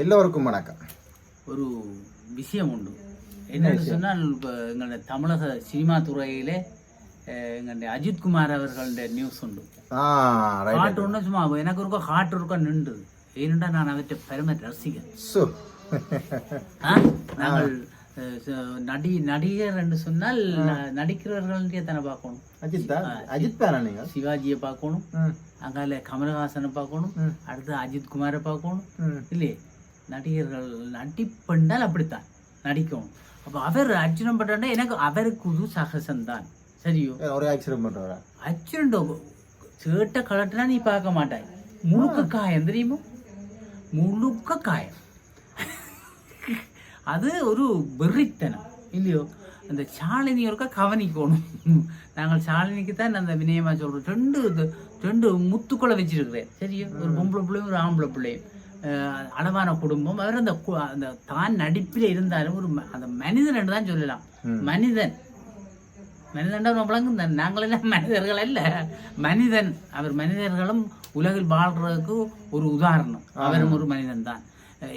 எல்லோருக்கும் வணக்கம். ஒரு விஷயம் உண்டு. என்னன்னு சொன்னால் இப்போ எங்களுடைய தமிழக சினிமா துறையிலே எங்களுடைய அஜித் குமார் அவர்களுடைய நியூஸ் உண்டு. ஒன்று சும்மா எனக்கு இருக்க ஹார்ட் இருக்க நின்றுது. ஏனென்றா நான் அவற்றை பெருமை ரசிகன்? நாங்கள் நடி நடிகர் என்று சொன்னால் நடிக்கிறவர்களுடைய தானே பார்க்கணும். அஜித் அஜித் நீங்கள்? சிவாஜியை பார்க்கணும். அங்கால கமலஹாசனை பார்க்கணும். அடுத்து அஜித் குமாரை பார்க்கணும். இல்லையே? நடிகர்கள் நடிப்பெண்டால் அப்படித்தான் நடிக்கணும் அப்போ அவர் அர்ஜுனம் பட்டாண்டா எனக்கு அவருக்கு ஒரு சகசம்தான். சரியோ ஏ, ஒரே ஆக்சிடென்ட் பண்ணுறா அர்ஜுனண்டோ சேட்டை கலட்டினா நீ பார்க்க மாட்டாய். முழுக்க காயம் தெரியுமோ? முழுக்க காயம். அது ஒரு வெறித்தனம் இல்லையோ? அந்த சாலினி ஒருக்கா கவனிக்கணும். நாங்கள் சாலினிக்கு தான் அந்த வினயமா சொல்றோம். ரெண்டு ரெண்டு முத்துக்குள்ள வச்சிருக்கிறேன். சரியோ ஒரு பொம்பளை பிள்ளையும் ஒரு ஆம்பளை பிள்ளையும். அளவான குடும்பம். அவர் அந்த அந்த தான் நடிப்பில் இருந்தாலும் ஒரு அந்த மனிதன் என்று தான் சொல்லலாம். மனிதன். மனிதன்டா நம்மளுங்க நாங்களெல்லாம் மனிதர்கள் அல்ல. மனிதன். அவர் மனிதர்களும் உலகில் வாழ்றதுக்கு ஒரு உதாரணம். அவரும் ஒரு மனிதன் தான்.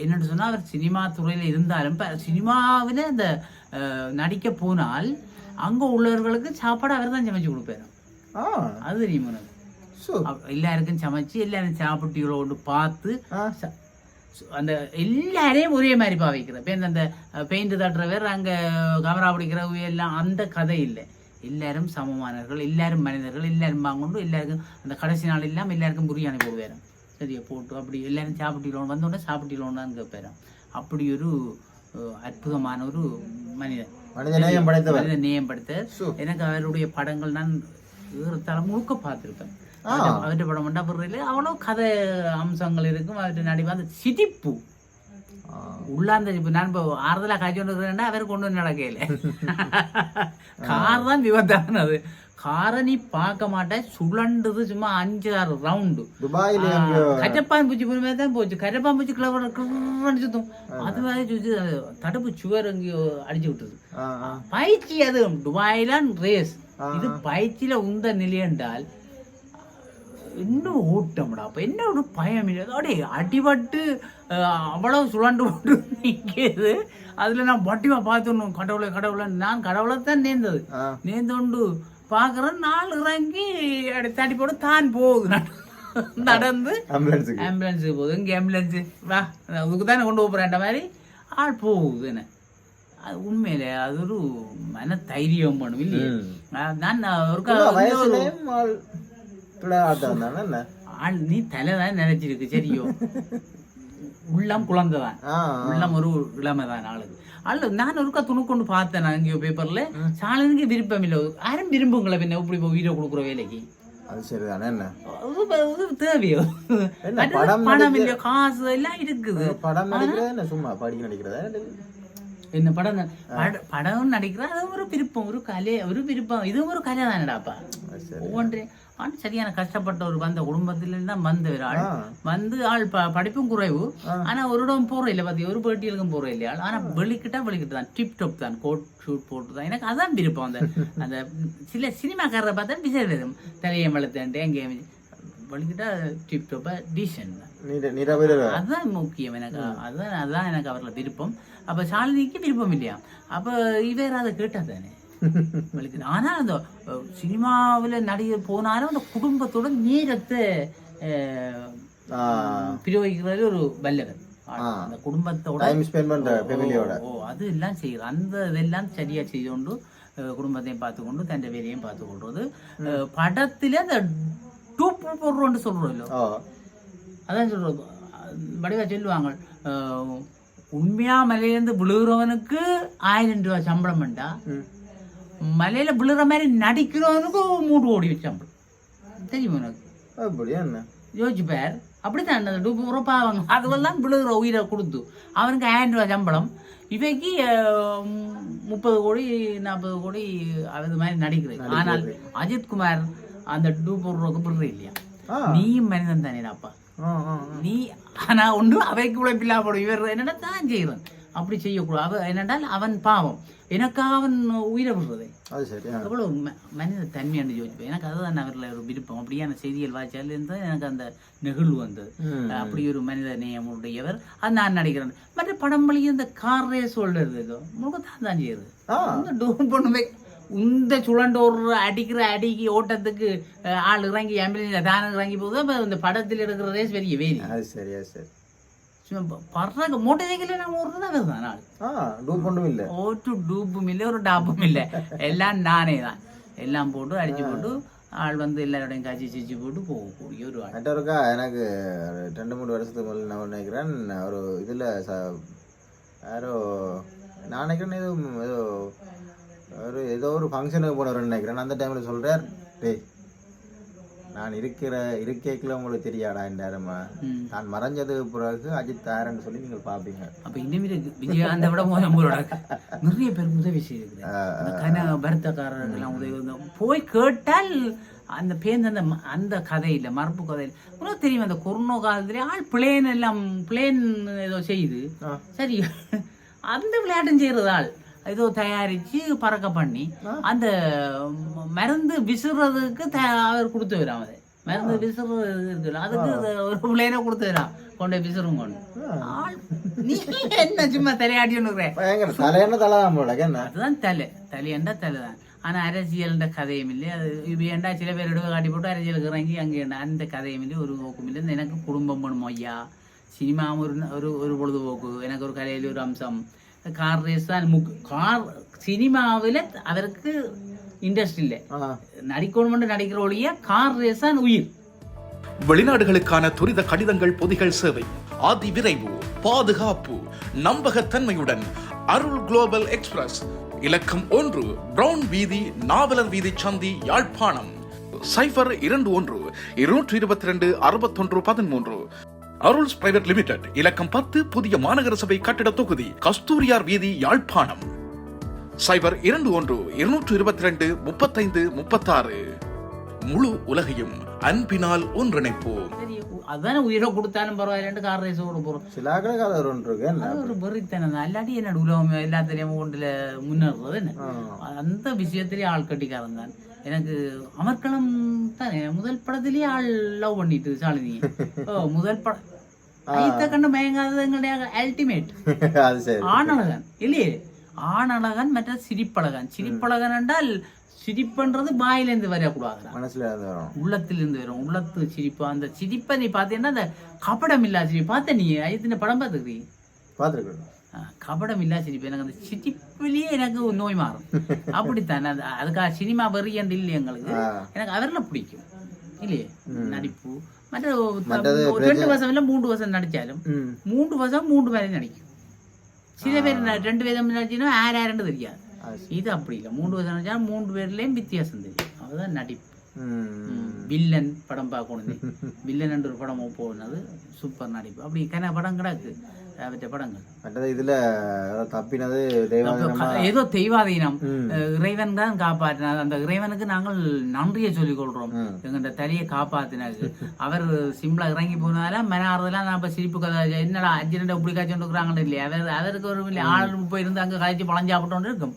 என்னென்னு சொன்னா அவர் சினிமா துறையில இருந்தாலும் இப்ப சினிமாவில் அந்த நடிக்க போனால் அங்க உள்ளவர்களுக்கு சாப்பாடு அவர் தான் சமைச்சு கொடுப்பாரு. அது தெரியுமா உனக்கு? எல்லாருக்கும் சமைச்சு எல்லாரும் சாப்பிட்டீங்களோடு பார்த்து அந்த எல்லாரையும் ஒரே மாதிரி பாவிக்கிற இப்போ அந்த பெயிண்ட் தட்டுறவர் அங்க கமரா பிடிக்கிறவங்க எல்லாம் அந்த கதை இல்லை. எல்லாரும் சமமானவர்கள் எல்லாரும் மனிதர்கள் எல்லாரும் வாங்கொண்டு எல்லாருக்கும் அந்த கடைசி நாள் எல்லாம் எல்லாருக்கும் பிரியாணி போடுவாராம் சரியா போட்டு அப்படி எல்லாரும் சாப்பிட்டீங்களோன்னு வந்தோடனே சாப்பிட்டீங்களோன்னு கேட்பாராம் அப்படி ஒரு அற்புதமான ஒரு மனிதன். மனித நேயம் படுத்த. எனக்கு அவருடைய படங்கள் நான் ஏறத்தாழ முழுக்க பார்த்துருக்கேன் படம் மட்டும் அப்புறம் அவ்வளோ கதை அம்சங்கள் இருக்கும். அவருடைய நடிப்பு அந்த சிரிப்பு. ஆ. உள்ளாந்த இப்போ நான் இப்போ ஆறுதலாக காய்ச்சி கொண்டு இருக்கிறேன்னா அவர் கொண்டு வந்து நடக்கையில். கார் தான் விபத்தானது காரை நீ பார்க்க மாட்டேன் சுழண்டுது சும்மா அஞ்சு ஆறு ரவுண்டு துபாயில் கரப்பான் பூச்சி போன மாதிரி தான் போச்சு. கரப்பான் பூச்சி கிளவர் சுத்தும். அது மாதிரி சுத்தி அது தடுப்பு சுவர் எங்கேயோ அடிச்சு விட்டுது பயிற்சி அது துபாயிலான் ரேஸ் இது பயிற்சியில உந்த நிலை என்றால் இன்னும் ஓட்டம்டா அப்ப என்ன ஒரு பயம்? இல்லை அடே அடிபட்டு அவ்வளவு சுழண்டு போட்டு நிற்கிறது அதுல நான் வட்டிவா பார்த்துடணும். கடவுளை கடவுளை. நான் கடவுளை தான் நேர்ந்தது. நேர்ந்தோண்டு பார்க்குறேன் நாள் இறங்கி தடி போட்டு தான் போகுது. நட- நடந்து ஆம்புலன்ஸுக்கு ஆம்புலன்ஸுக்கு போகுது. இங்கே ஆம்புலன்ஸு வா அதுக்கு தானே கொண்டு போகிறேன்ற மாதிரி ஆள் போகுது என்ன. அது உண்மையிலே அது ஒரு மன தைரியம் பண்ணும் இல்லையே. நான் நான் ஒரு வயசுலயும் ஆள் பிள்ளை ஆட்டம் தானே என்ன? ஆள் நீ தலை தான் நினைச்சிருக்கு சரியோ? உள்ளம் குழந்தை தான் ஆ. உள்ளம் ஒரு இளமை தான் ஆளுக்கு. அல்ல நான் ஒருக்கா துணுக்கொண்டு பார்த்தேன் நான் எங்கேயோ பேப்பர்ல சாலனுக்கு விருப்பம் இல்லை. யாரும் விரும்புங்களே பின்ன இப்படி உயிரை கொடுக்குற வேலைக்கு. அது சரிதானே என்ன? தேவையோ? படம் பணம் இல்லையோ காசு எல்லாம் இருக்குது. படம் நடிக்கிறதா என்ன சும்மா படிக்க நடிக்கிறதா என்ன? படம் பட- படம் நடிக்கிறா அது ஒரு விருப்பம் ஒரு கலை ஒரு விருப்பம். இதுவும் ஒரு கலை தானடாப்பா ஒவ்வொன்றையும் ஆனா சரியான கஷ்டப்பட்ட ஒரு வந்த குடும்பத்துல தான் வந்த ஒரு ஆள். வந்து ஆள் ப- படிப்பும் குறைவு. ஆனா ஒரு இடம் போற இல்ல பாத்தி ஒரு பேட்டியலுக்கும் போற இல்லையா? ஆனா வெளிக்கிட்டா வெளிக்கிட்டு தான். டிப் டாப் தான். கோட் ஷூட் போட்டு தான். எனக்கு அதான் விருப்பம் அந்த அந்த சில சினிமாக்காரரை பார்த்தா விசேஷம். தலையை வளர்த்தேன் எங்கேயும் வெளிக்கிட்டா டிப் டாப்பா டீசன்ட் தான். அதுதான் முக்கியம் எனக்கு. அதுதான் அதுதான் எனக்கு அவர்ல விருப்பம். அப்ப சாலினிக்கு விருப்பம் இல்லையா? அப்ப இவர் அதை கேட்டா தானே? வலிக்குது. ஆனா அந்த சினிமாவுல நடிகர் போனாலும் அந்த குடும்பத்தோட நேரத்தை பிரயோகிக்கிறது ஒரு வல்லவர். அந்த குடும்பத்தோட ஓ அது எல்லாம் செய்யுது அந்த இதெல்லாம் சரியா அஹ், குடும்பத்தையும் பார்த்துக்கொண்டு தன் வேலையும் பார்த்து கொள்றது படத்துல அந்த டூப் போடுறோம்னு சொல்றோம்ல. ஓ அதான் சொல்றது. வடிவா சொல்லுவாங்க உண்மையா மலையிலேருந்து விழுகிறவனுக்கு ஆயிரம் ரூபாய் சம்பளம் வேண்டா ம். மலையில விழுற மாதிரி நடிக்கிறவனுக்கு மூணு கோடி சம்பளம் தெரியுமா உனக்கு? அப்படியா என்ன? யோசிச்சு பார். அப்படித்தான் அந்த பூரா பாவங்க. அதுவெல்லாம் விழுகிற உயிரை கொடுத்து. அவனுக்கு ஆயிரம் ரூபாய் சம்பளம். இவைக்கு முப்பது கோடி நாற்பது கோடி அது மாதிரி நடிக்கிறேன் ஆனால் அஜித் குமார் அந்த டூப்பு விடுற இல்லையா. நீயும் மனிதன் தானேடாப்பா. ஆ, ஆ. நீ ஆனா ஒன்று அவைக்கு உழைப்பில்லா போடும் இவர் என்னடா தான் செய்கிறான் அப்படி செய்யக்கூடாது. என்னென்றால் அவன் பாவம். எனக்காக அவன் உயிரை விடுறதே. ம- மனித தன்மையாண்டு யோசிப்பேன். எனக்கு அதுதான் அவரில் ஒரு விருப்பம். அப்படியான செய்திகள் வாய்ச்சால இருந்து எனக்கு அந்த நெகிழ்வு வந்தது. அப்படி ஒரு மனித நேயம் உடையவர். அது நான் நடிக்கிறேன். மற்ற படம் வழி இந்த கார் ரேஸ் சொல்றது ஏதோ. முழுக்க தான் செய்யுது டோன் இந்த சுழண்டோர் அடிக்கிற அடிக்கு ஓட்டத்துக்கு ஆள் இறங்கி ஆம்புலன்ஸ் தானே இறங்கி போகுது. அப்ப இந்த படத்தில் இருக்கிற ரேஸ் பெரிய வேலி அது சரி அது சரி. டூப் ஒன்றும் இல்லை ஒரு டூப்பும் இல்லை ஒரு டாப்பும் இல்லை எல்லாம் நானே தான். எல்லாம் போட்டு அடிச்சு போட்டு ஆள் வந்து எல்லாரோடையும் காய்ச்சி சிச்சு போட்டு போகக்கூடிய ஒரு ஆள். மற்றவருக்கா எனக்கு ஒரு ரெண்டு மூணு வருஷத்துக்கு முதல்ல நான் நினைக்கிறேன். ஒரு இதில் யாரோ நான் நினைக்கிறேன் ஏதோ ஏதோ ஒரு ஏதோ ஒரு ஃபங்க்ஷனுக்கு போனவர்னு நினைக்கிறேன். அந்த டைமில் சொல்கிறார் டேய் நான் இருக்கிற இருக்கைக்குள்ள உங்களுக்கு தெரியாடா என்றாரம்மா ம். நான் மறைஞ்சதுக்கு பிறகு அஜித் தாரன்னு சொல்லி நீங்கள் பார்ப்பீங்க அப்ப இருக்கு விஜயகாந்தை விட போல நிறைய பேர் உதவி பரத்தக்காரர்கள் எல்லாம் உதவி போய் கேட்டால் அந்த பேருந்து அந்த அந்த கதையில மரப்பு கதையில. உனக்கு தெரியும் அந்த கொரோனா காலத்துல ஆள் பிளேன் எல்லாம் பிளேன் ஏதோ செய்யுது. சரி அந்த விளையாட்டும் செய்யறது ஆள். ஏதோ தயாரிச்சு பறக்க பண்ணி அந்த மருந்து விசுறதுக்கு த- அவர் கொடுத்து வரான் அதை மருந்து விசுறது இருக்குல்ல அதுக்கு ஒரு பிள்ளைன கொடுத்து வரான் கொண்டு விசுறும் கொண்டு. நீ என்ன சும்மா தலையாடி ஒண்ணுக்குற பயங்கர தலையான தலை தான் அதுதான் தலை. தலையண்டா தலை தான். ஆனா அரசியல்ன்ற கதையும் இல்லை. அது இது ஏண்டா சில பேர் இடுவை காட்டி போட்டு அரசியலுக்கு இறங்கி அங்கே ஏண்டா? அந்த கதையும் இல்லை. ஒரு நோக்கும் இல்லை. எனக்கு குடும்பம் பண்ணும் ஐயா? சினிமா ஒரு ஒரு ஒரு பொழுதுபோக்கு. எனக்கு ஒரு தான். முக் கார் சினிமாவில் அவருக்கு இன்ட்ரெஸ்ட் இல்லை. ஆ. நடிக்கணும் நடிக்கிற ஒழிய கார் ரேஸ் தான் உயிர். வெளிநாடுகளுக்கான துரித கடிதங்கள் பொதிகள் சேவை. அதி விரைவு பாதுகாப்பு நம்பகத்தன்மையுடன் அருள் குளோபல் எக்ஸ்பிரஸ். இலக்கம் ஒன்று பிரவுன் வீதி நாவலர் வீதி சந்தி யாழ்ப்பாணம். சைபர் இரண்டு ஒன்று இருநூற்றி இருபத்தி ரெண்டு அறுபத்தொன்று பதிமூன்று. அருள்ஸ் பிரைவேட் லிமிடெட் இலக்கம் பத்து புதிய மாநகர சபை கட்டிட தொகுதி கஸ்தூரியார் வீதி யாழ்ப்பாணம். சைபர் இரண்டு ஒன்று இருநூற்று இருபத்தி ரெண்டு முப்பத்தைந்து முப்பத்தாறு. முழு உலகையும் அன்பினால் ஒன்றிணைப்போம். அதானே உயிரை கொடுத்தாலும் பரவாயில்லன்ட்டு கார் ரேஸ் ஓட போகிறோம் சில ஒரு ஒன்று அது ஒரு வெறித்தனம் தான். இல்லாட்டி என்னோட உலகம் எல்லாத்திலையும் கொண்டுல முன்னேறது என்ன? அந்த விஷயத்திலேயே ஆள் கட்டிக்காரன் தான். எனக்கு அமர்க்களம் தானே முதல் படத்திலேயே ஆள் லவ் பண்ணிட்டு சாலினி முதல் படம் ஐத்த கண்டு மயங்காதது எங்களுடைய அல்டிமேட் அது சரி ஆணழகன் இல்லையே ஆணழகன் மற்ற சிரிப்பழகன் சிரிப்பழகன் என்றால் சிரிப்புன்றது வாயிலேருந்து வரக்கூடாது மனசுல இருந்து வரும் உள்ளத்திலிருந்து வரும் உள்ளத்து சிரிப்பு அந்த சிரிப்பை நீ பார்த்தீங்கன்னா அந்த கபடம் இல்லா சிரிப்பு பார்த்த நீ ஐயத்தின படம் பார்த்துக்கிறீங்க பார்த்துருக்கேன் கபடம் இல்லா சிரிப்பு எனக்கு அந்த சிரிப்புலயே எனக்கு நோய் மாறும் அப்படித்தான் அது அதுக்காக சினிமா வெறியண்டு இல்லை எங்களுக்கு. எனக்கு அவரில் பிடிக்கும் இல்லையே நடிப்பு மற்றது ரெண்டு வருஷம் இல்லை மூன்று வருஷம் நடிச்சாலும் மூன்று வருஷம் மூன்று பேரையும் நடிக்கும் சில பேர் ரெண்டு பேரும் நடிச்சுன்னா யார் யாருன்னு தெரியாது இது அப்படி இல்லை மூன்று வருஷம் நடிச்சா மூன்று பேர்லயும் வித்தியாசம் தெரியும் அதுதான் நடிப்பு வில்லன் படம் பார்க்கணும் வில்லன் ஒரு படம் போனது சூப்பர் நடிப்பு அப்படி கன படம் கிடக்கு அவற்ற படங்கள் மற்றது இதுல ஏதோ தப்பினது தெய்வாதீனமா ஏதோ இறைவன் தான் காப்பாற்றினார் அந்த இறைவனுக்கு நாங்கள் நன்றியை சொல்லிக் கொள்றோம் ம். எங்கள்ட தலையை காப்பாத்தினாரு அவர் சிம்பிளா இறங்கி போனால மன ஆறுதலாம் நான் இப்ப சிரிப்பு கதை என்னடா அர்ஜென்ட் இப்படி காய்ச்சி இருக்கிறாங்கன்னு இல்லையா அவர் அவருக்கு ஒரு ஆள் போயிருந்து அங்க காய்ச்சி பழஞ்சாப்பிட்டோன்னு இருக்கும்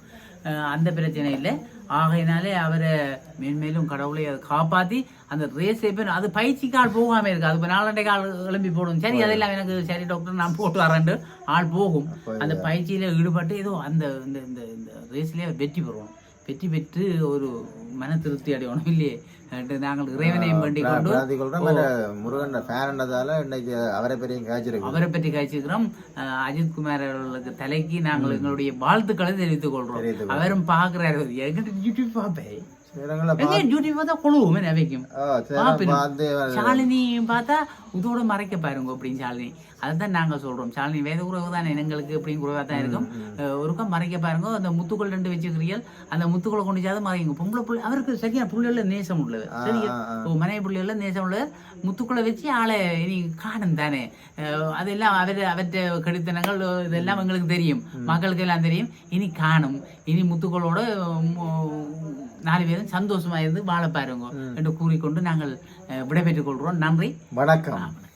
அந்த பிரச்சனை இல்லை ஆகையினாலே அவரை மேன்மேலும் கடவுளை அதை காப்பாத்தி அந்த ரேஸ் பேர் அது பயிற்சிக்கு ஆள் போகாம இருக்கு. அது இப்ப நாலண்டைக்கு ஆள் எழும்பி போடும். சரி அதெல்லாம் எனக்கு சரி டாக்டர் நான் போட்டு வரேன்ட்டு ஆள் போகும். அந்த பயிற்சியில ஈடுபட்டு ஏதோ அந்த இந்த இந்த இந்த ரேஸ்லயே வெற்றி பெறுவோம். வெற்றி பெற்று ஒரு மன திருப்தி அடையணும் இல்லையே? நாங்கள் இறைவனையும் வேண்டிக் கொண்டு முருகன் ஃபேன்ன்றதால இன்னைக்கு அவரை பெரிய காய்ச்சிருக்கு அவரை பற்றி காய்ச்சிக்கிறோம் அஹ் அஜித் குமார் அவர்களுக்கு தலைக்கு நாங்கள் எங்களுடைய வாழ்த்துக்களை தெரிவித்துக் கொள்றோம். அவரும் பாக்குறாரு எங்கிட்ட யூடியூப் பார்ப்பேன். டியூட்டி பார்த்தா கொழுவும் பாப்பினும். பார்த்து இதோட மறைக்க பாருங்க அப்படின்னு ஷாலினி அதுதான் நாங்க சொல்றோம் ஷாலினி வேத உறவு தான் எங்களுக்கு அப்படின்னு குறைவா தான் இருக்கும் ஒருக்கா மறைக்க பாருங்க அந்த முத்துக்கள் ரெண்டு வச்சுக்கிறீர்கள் அந்த முத்துக்களை கொண்டு சாத மறைங்க பொம்பளை புள்ளி அவருக்கு சரியான புள்ளிகள நேசம் உள்ளது சரியா மனைவி புள்ளிகள நேசம் உள்ளது முத்துக்களை வச்சு ஆளை இனி காணும் தானே அதெல்லாம் அவர் அவற்ற கடித்தனங்கள் இதெல்லாம் எங்களுக்கு தெரியும் மக்களுக்கு எல்லாம் தெரியும் இனி காணும் இனி முத்துக்களோட நாலு பேரும் சந்தோஷமா இருந்து வாழ பாருங்க என்று கூறிக்கொண்டு நாங்கள் விடைபெற்றுக் கொள்கிறோம். நன்றி. வணக்கம்.